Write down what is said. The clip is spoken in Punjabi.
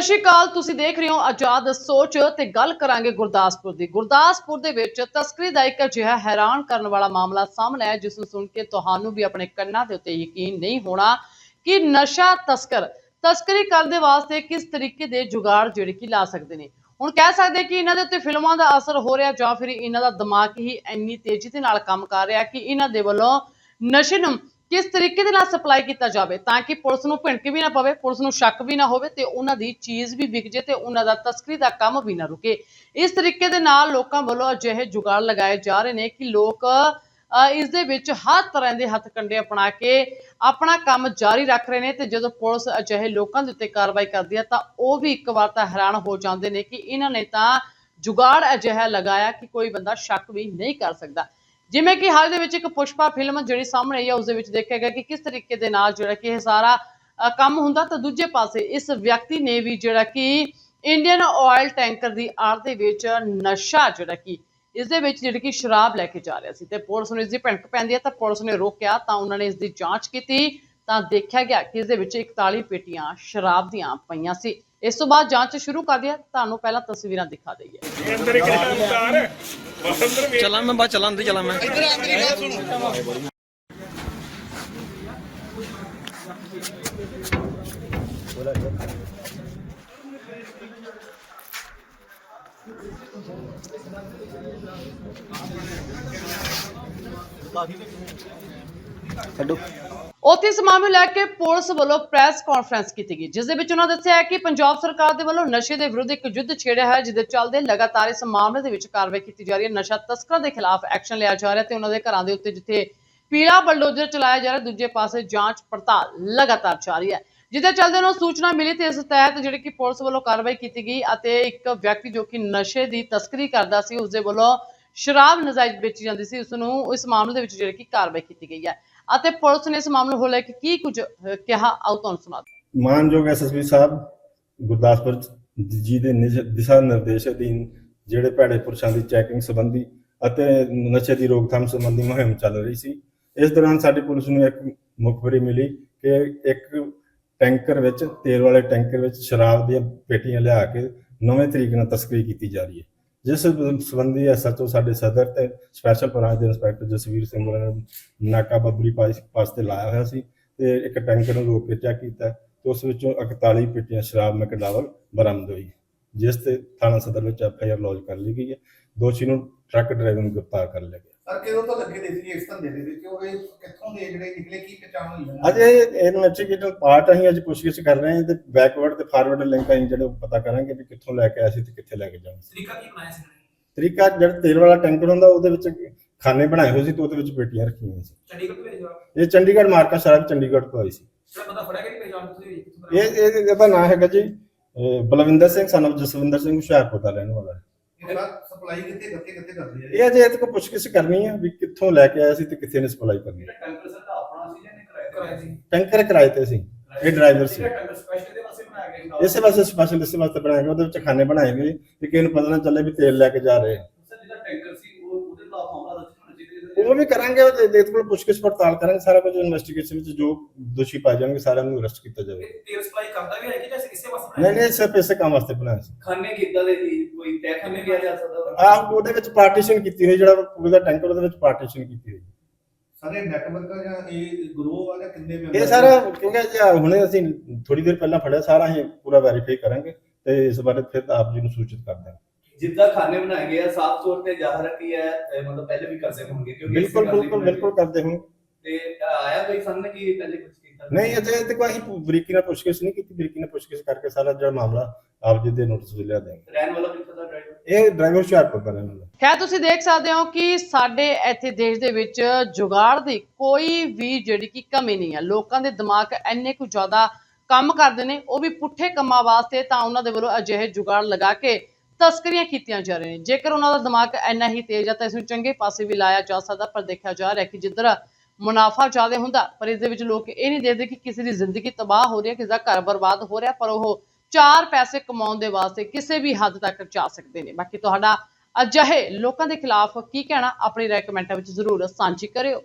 ਸਤਿ ਸ਼੍ਰੀ ਅਕਾਲ ਤੁਸੀਂ ਦੇਖ ਰਹੇ ਹੋ ਆਜ਼ਾਦ ਸੋਚ ਤੇ ਗੱਲ ਕਰਾਂਗੇ ਗੁਰਦਾਸਪੁਰ ਦੀ। ਗੁਰਦਾਸਪੁਰ ਦੇ ਵਿੱਚ ਤਸਕਰੀ ਦਾ ਇੱਕ ਅਜਿਹਾ ਹੈਰਾਨ ਕਰਨ ਵਾਲਾ ਮਾਮਲਾ ਸਾਹਮਣੇ ਆਇਆ, ਜਿਸ ਨੂੰ ਸੁਣ ਕੇ ਤੁਹਾਨੂੰ ਵੀ ਆਪਣੇ ਕੰਨਾਂ ਦੇ ਉੱਤੇ ਯਕੀਨ ਨਹੀਂ ਹੋਣਾ ਕਿ ਨਸ਼ਾ ਤਸਕਰ, ਤਸਕਰੀ ਕਰਨ ਦੇ ਵਾਸਤੇ ਕਿਸ ਤਰੀਕੇ ਦੇ ਜੁਗਾੜ ਜਿਹੜੇ ਕਿ ਲਾ ਸਕਦੇ ਨੇ। ਹੁਣ ਕਹਿ ਸਕਦੇ ਕਿ ਇਹਨਾਂ ਦੇ ਉੱਤੇ ਫਿਲਮਾਂ ਦਾ ਅਸਰ ਹੋ ਰਿਹਾ ਜਾਂ ਫਿਰ ਇਹਨਾਂ ਦਾ ਦਿਮਾਗ ਹੀ ਇੰਨੀ ਤੇਜ਼ੀ ਦੇ ਨਾਲ ਕੰਮ ਕਰ ਰਿਹਾ ਕਿ ਇਹਨਾਂ ਦੇ ਵੱਲੋਂ ਨਸ਼ੇ ਨੂੰ ਕਿਸ ਤਰੀਕੇ ਦੇ ਨਾਲ ਸਪਲਾਈ ਕੀਤਾ ਜਾਵੇ ਤਾਂ ਕਿ ਪੁਲਿਸ ਨੂੰ ਭਿਣਕ ਵੀ ਨਾ ਪਵੇ ਪੁਲਿਸ ਨੂੰ ਸ਼ੱਕ ਵੀ ਨਾ ਹੋਵੇ ਤੇ ਉਹਨਾਂ ਦੀ ਚੀਜ਼ ਵੀ ਵਿਕ ਜੇ ਤੇ ਉਹਨਾਂ ਦਾ ਤਸਕਰੀ ਦਾ ਕੰਮ ਵੀ ਨਾ ਰੁਕੇ। ਇਸ ਤਰੀਕੇ ਦੇ ਨਾਲ ਲੋਕਾਂ ਵੱਲੋਂ ਅਜਿਹੇ ਜੁਗਾੜ ਲਗਾਏ ਜਾ ਰਹੇ ਨੇ ਕਿ ਲੋਕ ਅ, ਇਸ ਦੇ ਵਿੱਚ ਹਰ ਤਰ੍ਹਾਂ ਦੇ ਹੱਥ ਕੰਡੇ ਅਪਣਾ ਕੇ ਆਪਣਾ ਕੰਮ ਜਾਰੀ ਰੱਖ ਰਹੇ ਨੇ ਤੇ ਜਦੋਂ ਪੁਲਿਸ ਅਜਿਹੇ ਲੋਕਾਂ ਦੇ ਉੱਤੇ ਕਾਰਵਾਈ ਕਰਦੀ ਹੈ ਤਾਂ ਉਹ ਵੀ ਇੱਕ ਵਾਰ ਤਾਂ ਹੈਰਾਨ ਹੋ ਜਾਂਦੇ ਨੇ ਕਿ ਇਹਨਾਂ ਨੇ ਤਾਂ ਜੁਗਾੜ ਅਜਿਹਾ ਲਗਾਇਆ ਕਿ ਕੋਈ ਬੰਦਾ ਸ਼ੱਕ ਵੀ ਨਹੀਂ ਕਰ ਸਕਦਾ। ਜਿਵੇਂ ਕਿ ਹਾਲ ਦੇ ਵਿੱਚ ਇੱਕ ਪੁਸ਼ਪਾ ਫਿਲਮ ਜਿਹੜੀ ਸਾਹਮਣੇ ਆਈ ਹੈ ਉਸ ਦੇ ਵਿੱਚ ਦੇਖਿਆ ਗਿਆ ਕਿ ਕਿਸ ਤਰੀਕੇ ਦੇ ਨਾਲ ਜਿਹੜਾ ਕਿ ਇਹ ਸਾਰਾ ਕੰਮ ਹੁੰਦਾ ਤਾਂ ਦੂਜੇ ਪਾਸੇ ਇਸ ਵਿਅਕਤੀ ਨੇ ਵੀ ਜਿਹੜਾ ਕਿ ਇੰਡੀਅਨ ਆਇਲ ਟੈਂਕਰ ਦੀ ਆੜ ਦੇ ਵਿੱਚ ਨਸ਼ਾ ਜਿਹੜਾ ਕਿ ਇਸ ਦੇ ਵਿੱਚ ਜਿਹੜੀ ਕਿ ਸ਼ਰਾਬ ਲੈ ਕੇ ਜਾ ਰਿਹਾ ਸੀ ਤੇ ਪੁਲਿਸ ਨੂੰ ਇਸ ਦੀ ਭਿਣਕ ਪੈਂਦੀ ਹੈ ਤਾਂ ਪੁਲਿਸ ਨੇ ਰੋਕਿਆ, ਤਾਂ ਉਹਨਾਂ ਨੇ ਇਸ ਦੀ ਜਾਂਚ ਕੀਤੀ, ਤਾਂ ਦੇਖਿਆ ਗਿਆ ਕਿ ਇਸ ਦੇ ਵਿੱਚ 41 ਪੇਟੀਆਂ ਸ਼ਰਾਬ ਦੀਆਂ ਪਈਆਂ ਸੀ। ਇਸ ਤੋਂ ਬਾਅਦ ਜਾਂਚ ਸ਼ੁਰੂ ਕਰ ਦਿਆ ਤੁਹਾਨੂੰ ਪਹਿਲਾਂ ਤਸਵੀਰਾਂ ਦਿਖਾ ਦਈਏ। ਅੰਦਰ ਚਲਾਂ ਮੈਂ ਬਾਅਦ ਚਲਾਂ ਅੰਦਰ ਚਲਾਂ ਮੈਂ। ਛੱਡੋ। ਉੱਥੇ ਇਸ ਮਾਮਲੇ ਲੈ ਕੇ ਪੁਲਿਸ ਵੱਲੋਂ ਪ੍ਰੈਸ ਕਾਨਫਰੰਸ ਕੀਤੀ ਗਈ, ਜਿਸ ਦੇ ਵਿੱਚ ਉਹਨਾਂ ਦੱਸਿਆ ਕਿ ਪੰਜਾਬ ਸਰਕਾਰ ਦੇ ਵੱਲੋਂ ਨਸ਼ੇ ਦੇ ਵਿਰੁੱਧ ਇੱਕ ਯੁੱਧ ਛੇੜਿਆ ਹੈ, ਜਿਹਦੇ ਚੱਲਦੇ ਲਗਾਤਾਰ ਇਸ ਮਾਮਲੇ ਦੇ ਵਿੱਚ ਕਾਰਵਾਈ ਕੀਤੀ ਜਾ ਰਹੀ ਹੈ। ਨਸ਼ਾ ਤਸਕਰਾਂ ਦੇ ਖਿਲਾਫ ਐਕਸ਼ਨ ਲਿਆ ਜਾ ਰਿਹਾ ਤੇ ਉਹਨਾਂ ਦੇ ਘਰਾਂ ਦੇ ਉੱਤੇ ਜਿੱਥੇ ਪੀਲਾ ਬਲਡੋਜ਼ਰ ਚਲਾਇਆ ਜਾ ਰਿਹਾ, ਦੂਜੇ ਪਾਸੇ ਜਾਂਚ ਪੜਤਾਲ ਲਗਾਤਾਰ ਜਾਰੀ ਹੈ। ਜਿਹਦੇ ਚੱਲਦੇ ਉਹਨਾਂ ਨੂੰ ਸੂਚਨਾ ਮਿਲੀ ਤੇ ਇਸ ਤਹਿਤ ਜਿਹੜੀ ਕਿ ਪੁਲਿਸ ਵੱਲੋਂ ਕਾਰਵਾਈ ਕੀਤੀ ਗਈ ਅਤੇ ਇੱਕ ਵਿਅਕਤੀ ਜੋ ਕਿ ਨਸ਼ੇ ਦੀ ਤਸਕਰੀ ਕਰਦਾ ਸੀ ਉਸ ਦੇ ਵੱਲੋਂ ਸ਼ਰਾਬ ਨਜਾਇਜ਼ ਵੇਚੀ ਜਾਂਦੀ ਸੀ ਉਸ ਨੂੰ ਇਸ ਮਾਮਲੇ ਦੇ ਵਿੱਚ ਜਿਹੜੀ ਕਿ ਕਾਰਵਾਈ ਕੀਤੀ ਗਈ ਹੈ। ਅਤੇ ਪੁਲਿਸ ਨੇ ਇਸ ਮਾਮਲੇ ਨੂੰ ਲੈ ਕੇ ਕੀ ਕੁਝ ਕਿਹਾ, ਆਓ ਤੁਹਾਨੂੰ ਸੁਣਾ ਮਾਨਯੋਗ ਐਸਐਸਪੀ ਸਾਹਿਬ, ਗੁਰਦਾਸਪੁਰ ਜੀ ਦੇ ਦਿਸ਼ਾ ਨਿਰਦੇਸ਼ ਅਧੀਨ ਜਿਹੜੇ ਭੈੜੇ ਪੁਰਸ਼ਾਂ ਦੀ ਚੈਕਿੰਗ ਸੰਬੰਧੀ ਅਤੇ ਨਸ਼ੇ ਦੀ ਰੋਕਥਾਮ ਸੰਬੰਧੀ ਮੁਹਿੰਮ ਚੱਲ ਰਹੀ ਸੀ, ਇਸ ਦੌਰਾਨ ਸਾਡੀ ਪੁਲਿਸ ਨੂੰ ਇੱਕ ਮੁਖਬਰੀ ਮਿਲੀ ਕਿ ਇੱਕ ਟੈਂਕਰ ਵਿੱਚ, ਤੇਲ ਵਾਲੇ ਟੈਂਕਰ ਵਿੱਚ ਸ਼ਰਾਬ ਦੀਆਂ ਪੇਟੀਆਂ ਲਿਆ ਕੇ ਨਵੇਂ ਤਰੀਕੇ ਨਾਲ ਤਸਕਰੀ ਕੀਤੀ ਜਾ ਰਹੀ ਹੈ। ਜਿਸ ਸੰਬੰਧੀ ਐਸਐਚਓ ਸਾਡੇ ਸਦਰ ਤੇ ਸਪੈਸ਼ਲ ਬ੍ਰਾਂਚ ਦੇ ਇੰਸਪੈਕਟਰ ਜਸਵੀਰ ਸਿੰਘ ਹੋਰਾਂ ਨੇ ਨਾਕਾ ਬੱਬਰੀ ਪਾਸ ਪਾਸ ਤੇ ਲਾਇਆ ਹੋਇਆ ਸੀ ਤੇ ਇੱਕ ਟੈਂਕਰ ਨੂੰ ਰੋਕ ਕੇ ਚੈੱਕ ਕੀਤਾ ਤੇ ਉਸ ਵਿੱਚੋਂ 41 ਪੇਟੀਆਂ ਸ਼ਰਾਬ ਮੈਕਡਾਵਲ ਬਰਾਮਦ ਹੋਈ, ਜਿਸ ਤੇ ਥਾਣਾ ਸਦਰ ਵਿੱਚ ਐਫਆਈਆਰ ਲੌਂਚ ਕਰ ਲਈ ਗਈ ਹੈ। ਦੋਸ਼ੀ ਨੂੰ ਟਰੱਕ ਡਰਾਈਵਰ ਨੂੰ ਗ੍ਰਿਫਤਾਰ ਕਰ ਲਿਆ ਗਿਆ। ਸਰ ਕਿਦੋਂ ਤੋਂ ਲੱਗੇ ਦੇ ਸੀ ਇਸ ਧੰਦੇ ਦੇ ਵਿੱਚ? ਉਹ ਇਹ ਕਿੱਥੋਂ ਦੇ ਜਿਹੜੇ ਨਿਕਲੇ ਕੀ ਪਛਾਣ ਹੋਈ ਹੈ? ਅੱਜ ਇਹ ਇਨਵੈਸਟੀਗੇਟਰ ਪਾਰਟ ਅਸੀਂ ਅੱਜ ਪੁੱਛਗਿੱਛ ਕਰ ਰਹੇ ਹਾਂ ਤੇ ਬੈਕਵਰਡ ਤੇ ਫਾਰਵਰਡ ਲਿੰਕ ਅਸੀਂ ਜਿਹੜੇ ਉਹ ਪਤਾ ਕਰਾਂਗੇ ਵੀ ਕਿੱਥੋਂ ਲੈ ਕੇ ਆਏ ਸੀ ਤੇ ਕਿੱਥੇ ਲੈ ਕੇ ਜਾਣਾ ਸੀ। ਤਰੀਕਾ ਕੀ ਬਣਾਇਆ ਸੀ ਇਹਨਾਂ ਨੇ? ਤਰੀਕਾ ਜਿਹੜਾ ਤੇਲ ਵਾਲਾ ਟੈਂਕਰ ਹੁੰਦਾ ਉਹਦੇ ਵਿੱਚ ਖਾਨੇ ਬਣਾਏ ਹੋਏ ਸੀ ਤੇ ਉਹਦੇ ਵਿੱਚ ਪੇਟੀਆਂ ਰੱਖੀਆਂ ਹੋਈਆਂ ਸੀ। ਚੰਡੀਗੜ੍ਹ ਤੋਂ ਭੇਜਿਆ? ਇਹ ਚੰਡੀਗੜ੍ਹ ਮਾਰਕਾ ਸ਼ਰਾਬ ਚੰਡੀਗੜ੍ਹ ਤੋਂ ਆਈ ਸੀ। ਜਿਹੜਾ ਬੰਦਾ ਫੜਿਆ ਗਿਆ ਨਹੀਂ ਪਹਿਚਾਣ ਤੁਸੀਂ ਇਹ ਇਹਦਾ ਨਾਮ ਹੈਗਾ ਜੀ ਬਲਵਿੰਦਰ ਸਿੰਘ ਸਨ ਜਸਵਿੰਦਰ ਸਿੰਘ ਹੁਸ਼ਿਆਰਪੁਰ ਦਾ ਰਹਿਣ ਵਾਲਾ ਹੈ। ਇਹਦਾ ਸਪਲਾਈ ਕਿੱਥੇ ਕਿੱਥੇ ਕਿੱਥੇ ਕਰਦੇ ਆ ਇਹ ਅਜੇ ਇਹਦੇ ਕੋਲ ਪੁੱਛਗਿੱਛ ਕਰਨੀ ਹੈ ਵੀ ਕਿੱਥੋਂ ਲੈ ਕੇ ਆਇਆ ਸੀ ਤੇ ਕਿੱਥੇ ਨੇ ਸਪਲਾਈ ਕਰਨੀ ਹੈ ਟੈਂਕਰ ਸਰ ਦਾ ਆਪਣਾ ਸੀ ਜਾਂ ਨਹੀਂ ਕਰਾਇਆ ਕਰਾਇਆ ਸੀ? ਟੈਂਕਰ ਕਿਰਾਏ ਤੇ ਸੀ ਇਹ ਡਰਾਈਵਰ ਸੀ। ਟੈਂਕਰ ਸਪੈਸ਼ਲ ਦੇ ਵਾਸਤੇ ਬਣਾਇਆ ਗਿਆ ਸੀ ਇਸੇ ਵਾਸਤੇ ਸਪੈਸ਼ਲ ਇਸੇ ਵਾਸਤੇ ਬਣਾਇਆ ਗਿਆ ਉਹਦੇ ਵਿੱਚ ਖਾਨੇ ਬਣਾਏ ਗਏ। ਕਿ ਕਿਸੇ ਨੂੰ ਪਤਾ ਨਾ ਚੱਲੇ ਵੀ ਤੇਲ ਲੈ ਕੇ ਜਾ ਰਹੇ ਆ। ਸਰ ਜਿਹੜਾ ਟੈਂਕਰ ਸੀ ਉਹ ਉਹਦੇ ਖਿਲਾਫ ਮਾਮਲਾ ਦਰਜ ਹੋਣਾ ਚਾਹੀਦਾ ਉਹ ਵੀ ਕਰਾਂਗੇ ਇਹਦੇ ਕੋਲ ਪੁੱਛਗਿੱਛ ਪੜਤਾਲ ਕਰਾਂਗੇ ਸਾਰਾ ਕੁਝ ਇਨਵੈਸਟੀਗੇਸ਼ਨ ਵਿੱਚ ਜੋ ਦੋਸ਼ੀ ਪਾਏ ਜਾਣਗੇ ਸਾਰਿਆਂ ਨੂੰ ਅਰੈਸਟ ਕੀਤਾ ਜਾਵੇਗਾ। ਇਹ ਤੇਲ ਸਪਲਾਈ ਕਰਦਾ ਵੀ ਹੈ ਕਿ ਜਾਂ ਇਸੇ ਵਾਸਤੇ ਨਹੀਂ ਨਹੀਂ ਸਿਰਫ ਇਸੇ ਕੰਮ ਵਾਸਤੇ ਬਣਾਇਆ ਸੀ। ਖਾਨੇ ਕਿੱਦਾਂ ਦੇ ਸੀ ਤੈਅ ਖਾਨੇ ਕਿਹਾ ਜਾ ਸਕਦਾ ਆਹ ਉਹਦੇ ਵਿੱਚ ਪਾਰਟੀਸ਼ਨ ਕੀਤੀ ਹੋਈ ਜਿਹੜਾ ਪੂਰੇ ਦਾ ਟੈਂਕਰ ਉਹਦੇ ਵਿੱਚ ਪਾਰਟੀਸ਼ਨ ਕੀਤੀ ਹੋਈ। ਸਾਰੇ ਨੈਟਵਰਕ ਆ ਜਾਂ ਇਹ ਗਰੋਹ ਵਾਲੇ ਕਿੰਨੇ ਮੈਂਬਰ ਇਹ ਸਾਰਾ ਕਿਉਂਕਿ ਜੀ ਹੁਣੇ ਅਸੀਂ ਥੋੜੀ ਦੇਰ ਪਹਿਲਾਂ ਫੜਿਆ ਸਾਰਾ ਅਸੀਂ ਪੂਰਾ ਵੈਰੀਫਾਈ ਕਰਾਂਗੇ ਤੇ ਇਸ ਬਾਰੇ ਫਿਰ ਆਪ ਜੀ ਨੂੰ ਸੂਚਿਤ ਕਰ ਦਾਂਗੇ ਜਿੱਦਾਂ ਖਾਨੇ ਬਣਾਏ ਗਏ ਆ ਸਾਫ਼ ਤੌਰ ਤੇ ਜ਼ਾਹਰ ਹੈ ਕਿ ਇਹ ਮਤਲਬ ਪਹਿਲੇ ਵੀ ਕਰਦੇ ਹੋਣਗੇ ਕਿਉਂਕਿ ਬਿਲਕੁਲ ਬਿਲਕੁਲ ਬਿਲਕੁਲ ਕਰਦੇ ਹੁਣ ਤੇ ਆਇਆ ਕੋਈ ਸਾਹਮਣੇ ਕਿ ਪਹਿਲੇ ਕੁਝ ਕੀਤਾ? ਨਹੀਂ ਅਜੇ ਤੇ ਕੋਈ ਅਸੀਂ ਬਰੀਕੀ ਨਾਲ ਪੁੱਛਗਿੱਛ ਨਹੀਂ ਕੀਤੀ ਬਰੀਕੀ ਨਾਲ ਪੁੱਛਗਿੱਛ ਕਰਕੇ ਸਾਰਾ ਜਿਹੜਾ ਮਾਮਲਾ ਆਪ ਜੀ ਦੇ ਨੋਟਿਸ ਵਿੱਚ ਲਿਆ ਦੇਵਾਂਗੇ ਰਹਿਣ ਵਾਲਾ ਇਹ ਡਰਾਈਵਰ ਹੁਸ਼ਿਆਰਪੁਰ ਦਾ ਰਹਿਣ ਵਾਲਾ ਖੈਰ, ਤੁਸੀਂ ਦੇਖ ਸਕਦੇ ਹੋ ਕਿ ਸਾਡੇ ਇੱਥੇ ਦੇਸ਼ ਦੇ ਵਿੱਚ ਜੁਗਾੜ ਦੀ ਕੋਈ ਵੀ ਜਿਹੜੀ ਕਿ ਕਮੀ ਨਹੀਂ ਹੈ। ਲੋਕਾਂ ਦੇ ਦਿਮਾਗ ਇੰਨੇ ਕੁ ਜ਼ਿਆਦਾ ਕੰਮ ਕਰਦੇ ਨੇ, ਉਹ ਵੀ ਪੁੱਠੇ ਕੰਮਾਂ ਵਾਸਤੇ ਤਾਂ ਉਹਨਾਂ ਦੇ ਵੱਲੋਂ ਅਜਿਹੇ ਜੁਗਾੜ ਲਗਾ ਕੇ ਤਸਕਰੀਆਂ ਕੀਤੀਆਂ ਜਾ ਰਹੀਆਂ ਨੇ। ਜੇਕਰ ਉਹਨਾਂ ਦਾ ਦਿਮਾਗ ਇੰਨਾ ਹੀ ਤੇਜ਼ ਹੈ ਤਾਂ ਇਸ ਨੂੰ ਚੰਗੇ ਪਾਸੇ ਵੀ ਲਾਇਆ ਜਾ ਸਕਦਾ, ਪਰ ਦੇਖਿਆ ਜਾ ਰਿਹਾ ਕਿ ਜਿੱਧਰ ਮੁਨਾਫਾ ਜ਼ਿਆਦਾ ਹੁੰਦਾ, ਪਰ ਇਸ ਦੇ ਵਿੱਚ ਲੋਕ ਇਹ ਨਹੀਂ ਦੇਖਦੇ ਕਿ ਕਿਸੇ ਦੀ ਜ਼ਿੰਦਗੀ ਤਬਾਹ ਹੋ ਰਹੀ ਹੈ, ਕਿਸੇ ਦਾ ਘਰ ਬਰਬਾਦ ਹੋ ਰਿਹਾ, ਪਰ ਉਹ ਚਾਰ ਪੈਸੇ ਕਮਾਉਣ ਦੇ ਵਾਸਤੇ ਕਿਸੇ ਵੀ ਹੱਦ ਤੱਕ ਜਾ ਸਕਦੇ ਨੇ। ਬਾਕੀ ਤੁਹਾਡਾ ਅਜਿਹੇ ਲੋਕਾਂ ਦੇ ਖਿਲਾਫ ਕੀ ਕਹਿਣਾ, ਆਪਣੀ ਰਾਏ ਕਮੈਂਟਾਂ ਵਿੱਚ ਜ਼ਰੂਰ ਸਾਂਝੀ ਕਰਿਓ।